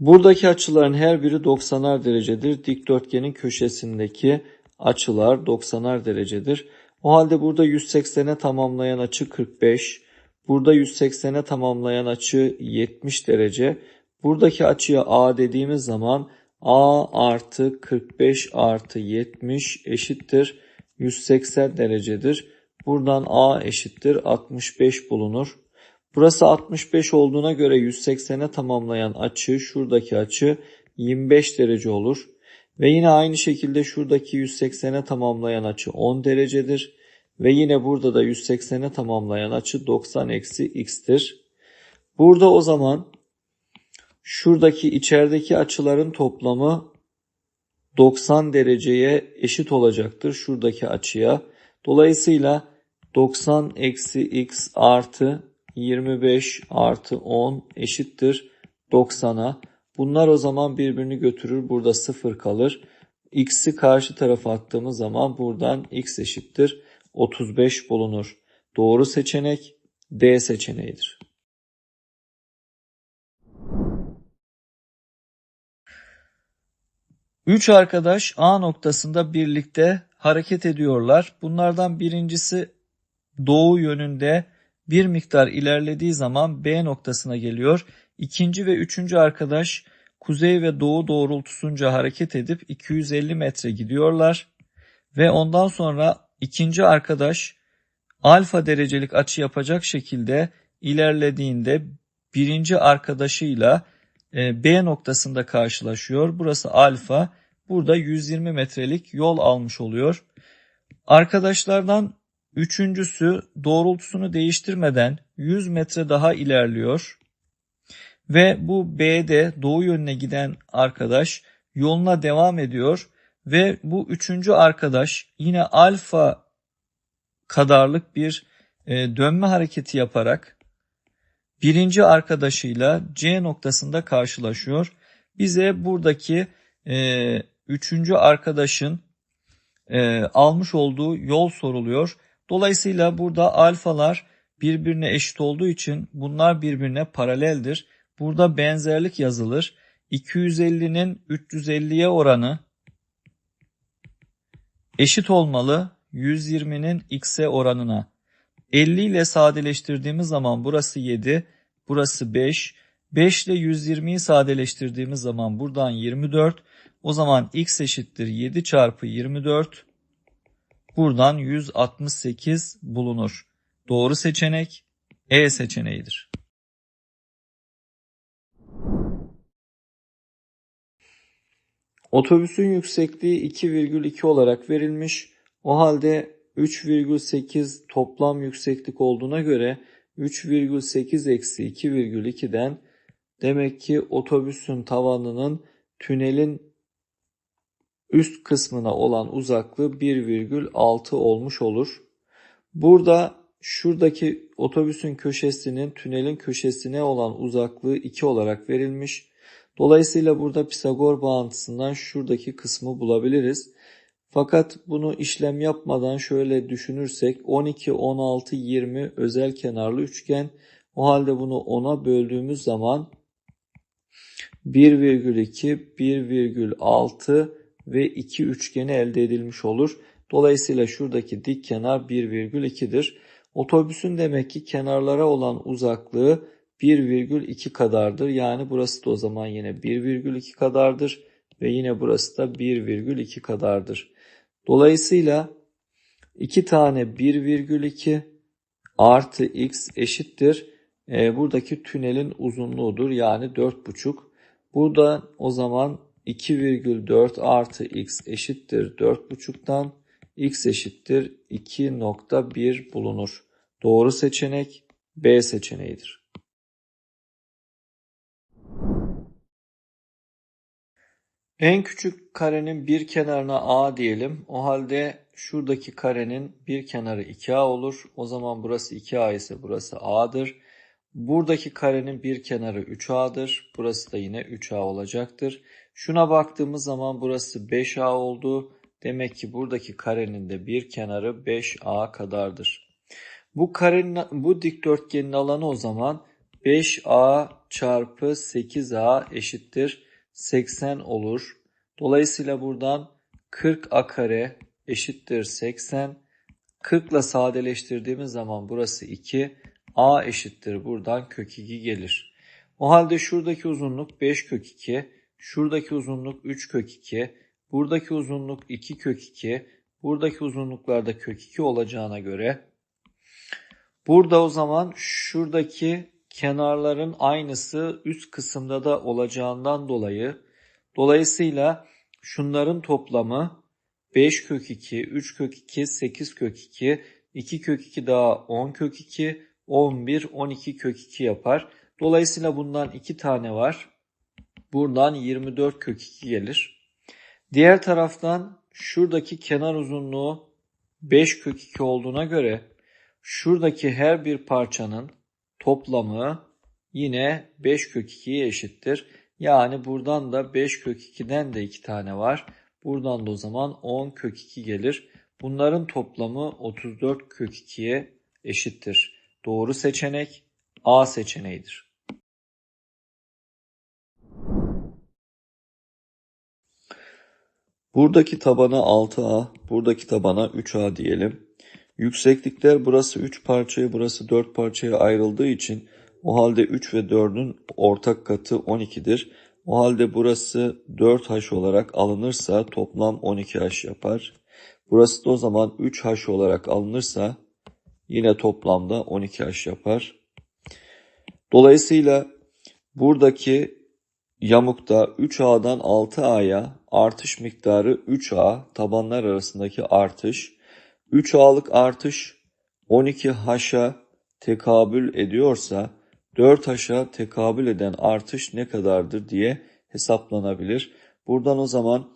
Buradaki açıların her biri 90'ar derecedir. Dikdörtgenin köşesindeki açılar 90'ar derecedir. O halde burada 180'e tamamlayan açı 45. Burada 180'e tamamlayan açı 70 derece. Buradaki açıya A dediğimiz zaman A artı 45 artı 70 eşittir 180 derecedir. Buradan A eşittir 65 bulunur. Burası 65 olduğuna göre 180'e tamamlayan açı şuradaki açı 25 derece olur. Ve yine aynı şekilde şuradaki 180'e tamamlayan açı 10 derecedir. Ve yine burada da 180'e tamamlayan açı 90 eksi x'tir. Burada o zaman şuradaki içerideki açıların toplamı 90 dereceye eşit olacaktır şuradaki açıya. Dolayısıyla 90 eksi x artı 25 artı 10 eşittir 90'a. Bunlar o zaman birbirini götürür. Burada 0 kalır. X'i karşı tarafa attığımız zaman buradan x eşittir 35 bulunur. Doğru seçenek D seçeneğidir. Üç arkadaş A noktasında birlikte hareket ediyorlar. Bunlardan birincisi doğu yönünde bir miktar ilerlediği zaman B noktasına geliyor. İkinci ve üçüncü arkadaş kuzey ve doğu doğrultusunca hareket edip 250 metre gidiyorlar. Ve ondan sonra ikinci arkadaş alfa derecelik açı yapacak şekilde ilerlediğinde birinci arkadaşıyla e, B noktasında karşılaşıyor. Burası alfa. Burada 120 metrelik yol almış oluyor. Arkadaşlardan üçüncüsü doğrultusunu değiştirmeden 100 metre daha ilerliyor. Ve bu B'de doğu yönüne giden arkadaş yoluna devam ediyor. Ve bu üçüncü arkadaş yine alfa kadarlık bir e, dönme hareketi yaparak birinci arkadaşıyla C noktasında karşılaşıyor. Bize buradaki e, üçüncü arkadaşın e, almış olduğu yol soruluyor. Dolayısıyla burada alfalar birbirine eşit olduğu için bunlar birbirine paraleldir. Burada benzerlik yazılır. 250'nin 350'ye oranı eşit olmalı 120'nin x'e oranına. 50 ile sadeleştirdiğimiz zaman burası 7, burası 5. 5 ile 120'yi sadeleştirdiğimiz zaman buradan 24. O zaman x eşittir 7 çarpı 24. Buradan 168 bulunur. Doğru seçenek E seçeneğidir. Otobüsün yüksekliği 2,2 olarak verilmiş. O halde 3,8 toplam yükseklik olduğuna göre 3,8 eksi 2,2'den demek ki otobüsün tavanının tünelin üst kısmına olan uzaklığı 1,6 olmuş olur. Burada şuradaki otobüsün köşesinin tünelin köşesine olan uzaklığı 2 olarak verilmiş. Dolayısıyla burada Pisagor bağıntısından şuradaki kısmı bulabiliriz. Fakat bunu işlem yapmadan şöyle düşünürsek 12, 16, 20 özel kenarlı üçgen. O halde bunu 10'a böldüğümüz zaman 1,2, 1,6 ve 2 üçgeni elde edilmiş olur. Dolayısıyla şuradaki dik kenar 1,2'dir. Otobüsün demek ki kenarlara olan uzaklığı 1,2 kadardır. Yani burası da o zaman yine 1,2 kadardır ve yine burası da 1,2 kadardır. Dolayısıyla 2 tane 1,2 artı x eşittir. E, buradaki tünelin uzunluğudur yani 4,5. Burada o zaman 2,4 artı x eşittir 4,5'tan x eşittir 2,1 bulunur. Doğru seçenek B seçeneğidir. En küçük karenin bir kenarına A diyelim. O halde şuradaki karenin bir kenarı 2A olur. O zaman burası 2A ise burası A'dır. Buradaki karenin bir kenarı 3A'dır. Burası da yine 3A olacaktır. Şuna baktığımız zaman burası 5A oldu. Demek ki buradaki karenin de bir kenarı 5A kadardır. Bu karenin bu dikdörtgenin alanı o zaman 5A çarpı 8A eşittir 80 olur. Dolayısıyla buradan 40A kare eşittir 80. 40 ile sadeleştirdiğimiz zaman burası 2. A eşittir buradan kök 2 gelir. O halde şuradaki uzunluk 5 kök 2. Şuradaki uzunluk 3 kök 2. Buradaki uzunluk 2 kök 2. Buradaki uzunluklarda kök 2 olacağına göre burada o zaman şuradaki kenarların aynısı üst kısımda da olacağından dolayı dolayısıyla şunların toplamı 5 kök 2, 3 kök 2, 8 kök 2, 2 kök 2 daha 10 kök 2, 11, 12 kök 2 yapar. Dolayısıyla bundan 2 tane var. Buradan 24 kök 2 gelir. Diğer taraftan şuradaki kenar uzunluğu 5 kök 2 olduğuna göre şuradaki her bir parçanın toplamı yine 5 kök 2'ye eşittir. Yani buradan da 5 kök 2'den de 2 tane var. Buradan da o zaman 10 kök 2 gelir. Bunların toplamı 34 kök 2'ye eşittir. Doğru seçenek A seçeneğidir. Buradaki tabana 6A, buradaki tabana 3A diyelim. Yükseklikler burası 3 parçaya, burası 4 parçaya ayrıldığı için o halde 3 ve 4'ün ortak katı 12'dir. O halde burası 4H olarak alınırsa toplam 12H yapar. Burası da o zaman 3H olarak alınırsa yine toplamda 12H yapar. Dolayısıyla buradaki yamukta 3A'dan 6A'ya artış miktarı 3A tabanlar arasındaki artış. 3A'lık artış 12H'a tekabül ediyorsa 4H'a tekabül eden artış ne kadardır diye hesaplanabilir. Buradan o zaman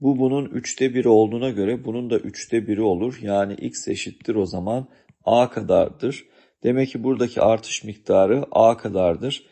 bu bunun üçte biri olduğuna göre bunun da üçte biri olur. Yani x eşittir o zaman a kadardır. Demek ki buradaki artış miktarı a kadardır.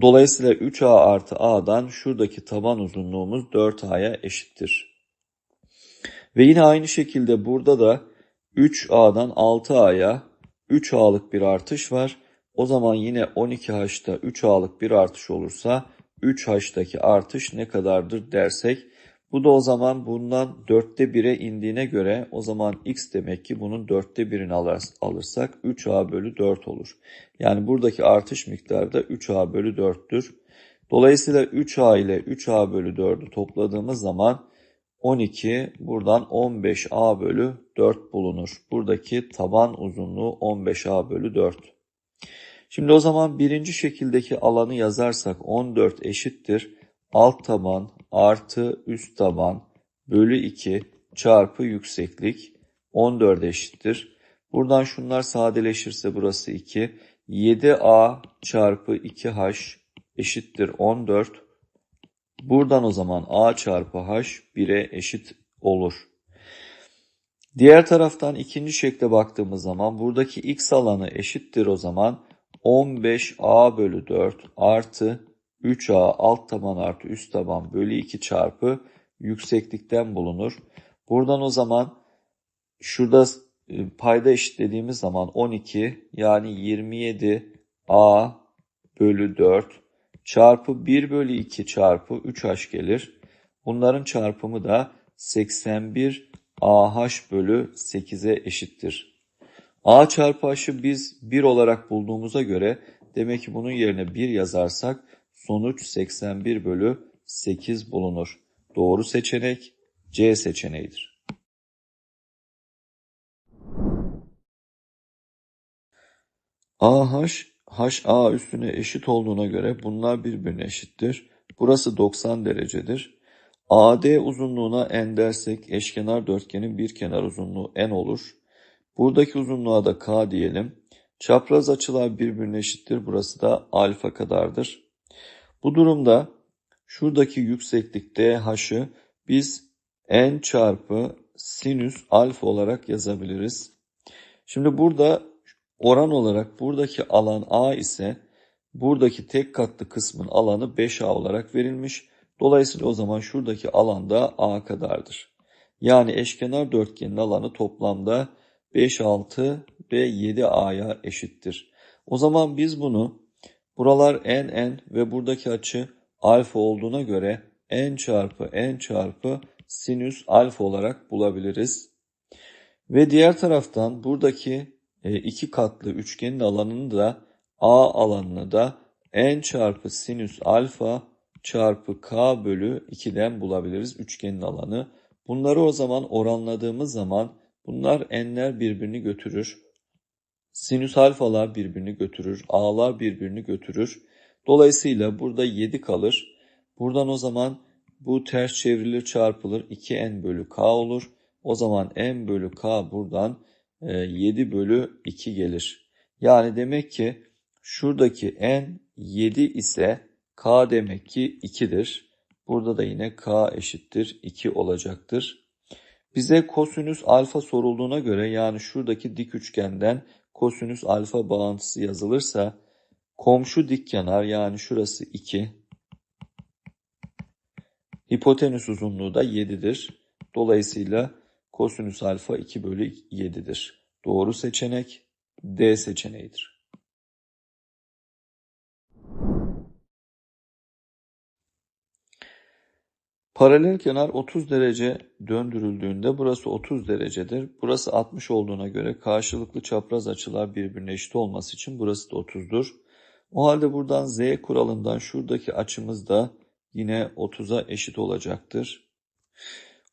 Dolayısıyla 3a artı a'dan şuradaki taban uzunluğumuz 4a'ya eşittir. Ve yine aynı şekilde burada da 3a'dan 6a'ya 3a'lık bir artış var. O zaman yine 12H'ta 3A'lık bir artış olursa 3H'taki artış ne kadardır dersek bu da o zaman bundan 4'te 1'e indiğine göre o zaman x demek ki bunun 4'te 1'ini alırsak 3a bölü 4 olur. Yani buradaki artış miktarı da 3a bölü 4'tür. Dolayısıyla 3a ile 3a bölü 4'ü topladığımız zaman 12 buradan 15a bölü 4 bulunur. Buradaki taban uzunluğu 15a bölü 4. Şimdi o zaman birinci şekildeki alanı yazarsak 14 eşittir. Alt taban artı üst taban bölü 2 çarpı yükseklik 14 eşittir. Buradan şunlar sadeleşirse burası 2. 7a çarpı 2h eşittir 14. Buradan o zaman a çarpı h 1'e eşit olur. Diğer taraftan ikinci şekle baktığımız zaman buradaki x alanı eşittir o zaman 15a bölü 4 artı 3a alt taban artı üst taban bölü 2 çarpı yükseklikten bulunur. Buradan o zaman şurada e, payda eşitlediğimiz zaman 12 yani 27a bölü 4 çarpı 1 bölü 2 çarpı 3h gelir. Bunların çarpımı da 81 ah bölü 8'e eşittir. A çarpı H'ı biz 1 olarak bulduğumuza göre demek ki bunun yerine 1 yazarsak sonuç 81 bölü 8 bulunur. Doğru seçenek C seçeneğidir. AH, HA üstüne eşit olduğuna göre bunlar birbirine eşittir. Burası 90 derecedir. AD uzunluğuna n dersek eşkenar dörtgenin bir kenar uzunluğu n olur. Buradaki uzunluğa da k diyelim. Çapraz açılar birbirine eşittir. Burası da alfa kadardır. Bu durumda şuradaki yükseklik DH'ı biz n çarpı sinüs alfa olarak yazabiliriz. Şimdi burada oran olarak buradaki alan A ise buradaki tek katlı kısmın alanı 5A olarak verilmiş. Dolayısıyla o zaman şuradaki alan da A kadardır. Yani eşkenar dörtgenin alanı toplamda 5, 6 ve 7A'ya eşittir. O zaman biz bunu Buralar n n ve buradaki açı alfa olduğuna göre n çarpı n çarpı sinüs alfa olarak bulabiliriz. Ve diğer taraftan buradaki e, iki katlı üçgenin alanını da A alanını da n çarpı sinüs alfa çarpı k bölü 2'den bulabiliriz üçgenin alanı. Bunları o zaman oranladığımız zaman bunlar n'ler birbirini götürür. Sinüs alfalar birbirini götürür. A'lar birbirini götürür. Dolayısıyla burada 7 kalır. Buradan o zaman bu ters çevrilir çarpılır 2n bölü k olur. O zaman n bölü k buradan 7 e, bölü 2 gelir. Yani demek ki şuradaki n 7 ise k demek ki 2'dir. Burada da yine k eşittir 2 olacaktır. Bize kosinüs alfa sorulduğuna göre yani şuradaki dik üçgenden kosinüs alfa bağıntısı yazılırsa komşu dik kenar yani şurası 2 hipotenüs uzunluğu da 7'dir. Dolayısıyla kosinüs alfa 2 bölü 7'dir. Doğru seçenek D seçeneğidir. Paralel kenar 30 derece döndürüldüğünde burası 30 derecedir. Burası 60 olduğuna göre karşılıklı çapraz açılar birbirine eşit olması için burası da 30'dur. O halde buradan z kuralından şuradaki açımız da yine 30'a eşit olacaktır.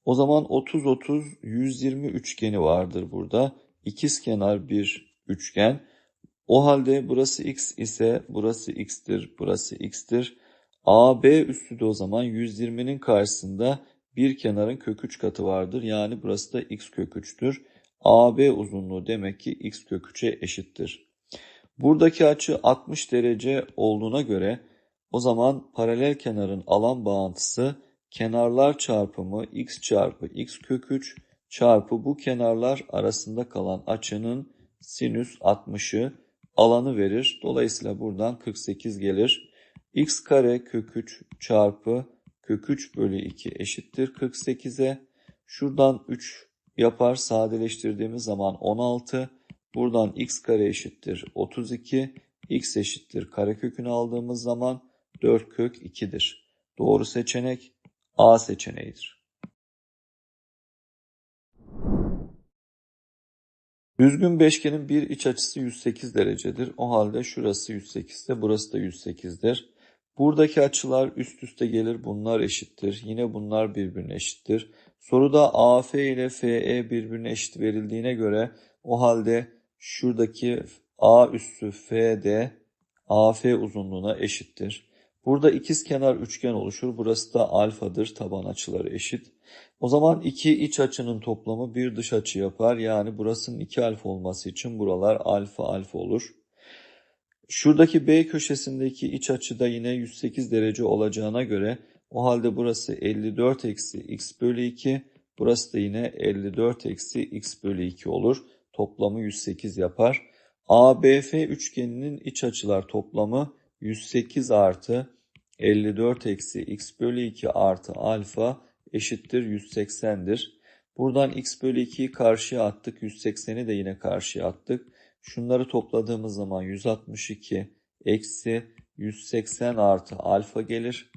O zaman 30-30 120 üçgeni vardır burada. İkiz kenar bir üçgen. O halde burası x ise burası x'tir, burası x'tir. AB üstü de o zaman 120'nin karşısında bir kenarın kök 3 katı vardır. Yani burası da x kök 3'tür. AB uzunluğu demek ki x kök 3'e eşittir. Buradaki açı 60 derece olduğuna göre o zaman paralel kenarın alan bağıntısı kenarlar çarpımı x çarpı x kök 3 çarpı bu kenarlar arasında kalan açının sinüs 60'ı alanı verir. Dolayısıyla buradan 48 gelir x kare kök 3 çarpı kök 3 bölü 2 eşittir 48'e. Şuradan 3 yapar sadeleştirdiğimiz zaman 16. Buradan x kare eşittir 32. x eşittir karekökünü aldığımız zaman 4 kök 2'dir. Doğru seçenek A seçeneğidir. Düzgün beşgenin bir iç açısı 108 derecedir. O halde şurası 108 ise burası da 108'dir. Buradaki açılar üst üste gelir. Bunlar eşittir. Yine bunlar birbirine eşittir. Soruda AF ile FE birbirine eşit verildiğine göre o halde şuradaki A üssü FD AF uzunluğuna eşittir. Burada ikiz kenar üçgen oluşur. Burası da alfadır. Taban açıları eşit. O zaman iki iç açının toplamı bir dış açı yapar. Yani burasının 2 alfa olması için buralar alfa alfa olur. Şuradaki B köşesindeki iç açı da yine 108 derece olacağına göre o halde burası 54 eksi x bölü 2. Burası da yine 54 eksi x bölü 2 olur. Toplamı 108 yapar. ABF üçgeninin iç açılar toplamı 108 artı 54 eksi x bölü 2 artı alfa eşittir 180'dir. Buradan x bölü 2'yi karşıya attık. 180'i de yine karşıya attık. Şunları topladığımız zaman 162 eksi 180 artı alfa gelir.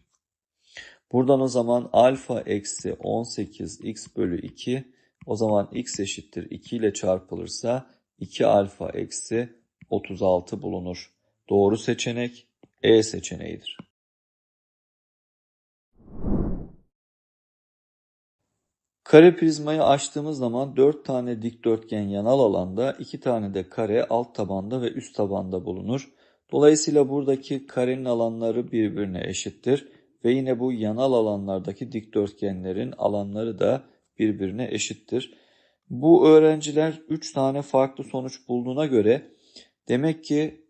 Buradan o zaman alfa eksi 18 x bölü 2 o zaman x eşittir 2 ile çarpılırsa 2 alfa eksi 36 bulunur. Doğru seçenek E seçeneğidir. Kare prizmayı açtığımız zaman 4 tane dikdörtgen yanal alanda, 2 tane de kare alt tabanda ve üst tabanda bulunur. Dolayısıyla buradaki karenin alanları birbirine eşittir ve yine bu yanal alanlardaki dikdörtgenlerin alanları da birbirine eşittir. Bu öğrenciler 3 tane farklı sonuç bulduğuna göre demek ki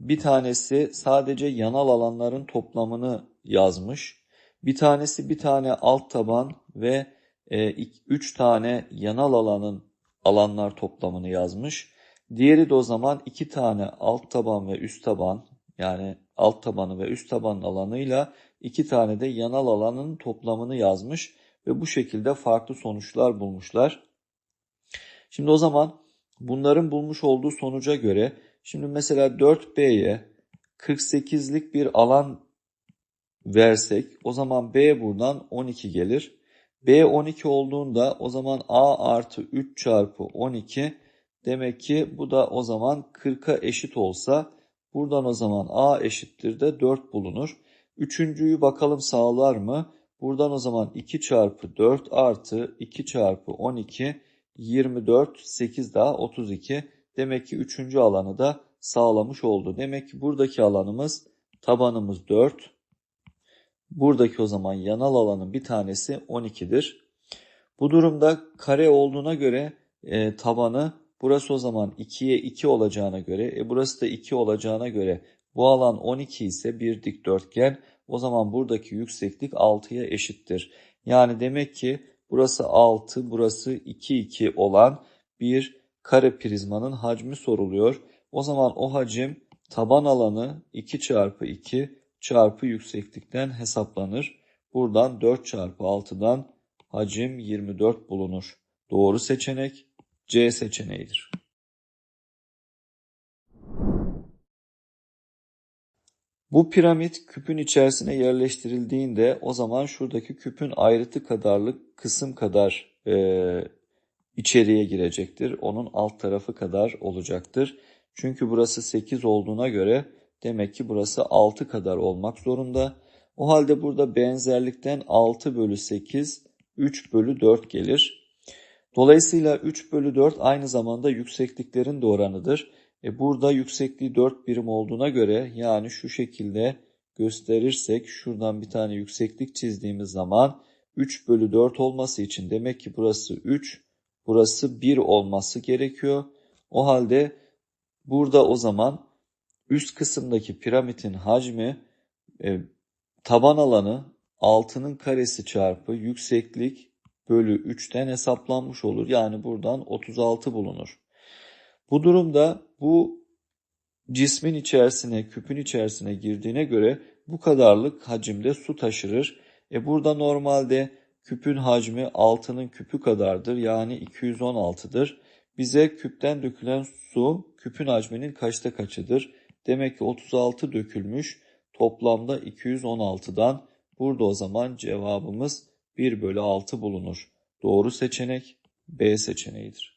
bir tanesi sadece yanal alanların toplamını yazmış. Bir tanesi bir tane alt taban ve 3 e, tane yanal alanın alanlar toplamını yazmış. Diğeri de o zaman 2 tane alt taban ve üst taban yani alt tabanı ve üst tabanın alanıyla 2 tane de yanal alanın toplamını yazmış ve bu şekilde farklı sonuçlar bulmuşlar. Şimdi o zaman bunların bulmuş olduğu sonuca göre şimdi mesela 4B'ye 48'lik bir alan versek o zaman B buradan 12 gelir. B 12 olduğunda o zaman A artı 3 çarpı 12 demek ki bu da o zaman 40'a eşit olsa buradan o zaman A eşittir de 4 bulunur. Üçüncüyü bakalım sağlar mı? Buradan o zaman 2 çarpı 4 artı 2 çarpı 12 24 8 daha 32. Demek ki üçüncü alanı da sağlamış oldu. Demek ki buradaki alanımız tabanımız 4. Buradaki o zaman yanal alanın bir tanesi 12'dir. Bu durumda kare olduğuna göre e, tabanı burası o zaman 2'ye 2 olacağına göre e, burası da 2 olacağına göre bu alan 12 ise bir dikdörtgen o zaman buradaki yükseklik 6'ya eşittir. Yani demek ki burası 6 burası 2 2 olan bir kare prizmanın hacmi soruluyor. O zaman o hacim taban alanı 2 çarpı 2 çarpı yükseklikten hesaplanır. Buradan 4 çarpı 6'dan hacim 24 bulunur. Doğru seçenek C seçeneğidir. Bu piramit küpün içerisine yerleştirildiğinde o zaman şuradaki küpün ayrıtı kadarlık kısım kadar e, içeriye girecektir. Onun alt tarafı kadar olacaktır. Çünkü burası 8 olduğuna göre demek ki burası 6 kadar olmak zorunda. O halde burada benzerlikten 6 bölü 8 3 bölü 4 gelir. Dolayısıyla 3 bölü 4 aynı zamanda yüksekliklerin de oranıdır. E burada yüksekliği 4 birim olduğuna göre yani şu şekilde gösterirsek şuradan bir tane yükseklik çizdiğimiz zaman 3 bölü 4 olması için demek ki burası 3 burası 1 olması gerekiyor. O halde burada o zaman üst kısımdaki piramidin hacmi e, taban alanı 6'nın karesi çarpı yükseklik bölü 3'ten hesaplanmış olur. Yani buradan 36 bulunur. Bu durumda bu cismin içerisine, küpün içerisine girdiğine göre bu kadarlık hacimde su taşırır. E burada normalde küpün hacmi 6'nın küpü kadardır. Yani 216'dır. Bize küpten dökülen su küpün hacminin kaçta kaçıdır? Demek ki 36 dökülmüş. Toplamda 216'dan burada o zaman cevabımız 1 bölü 6 bulunur. Doğru seçenek B seçeneğidir.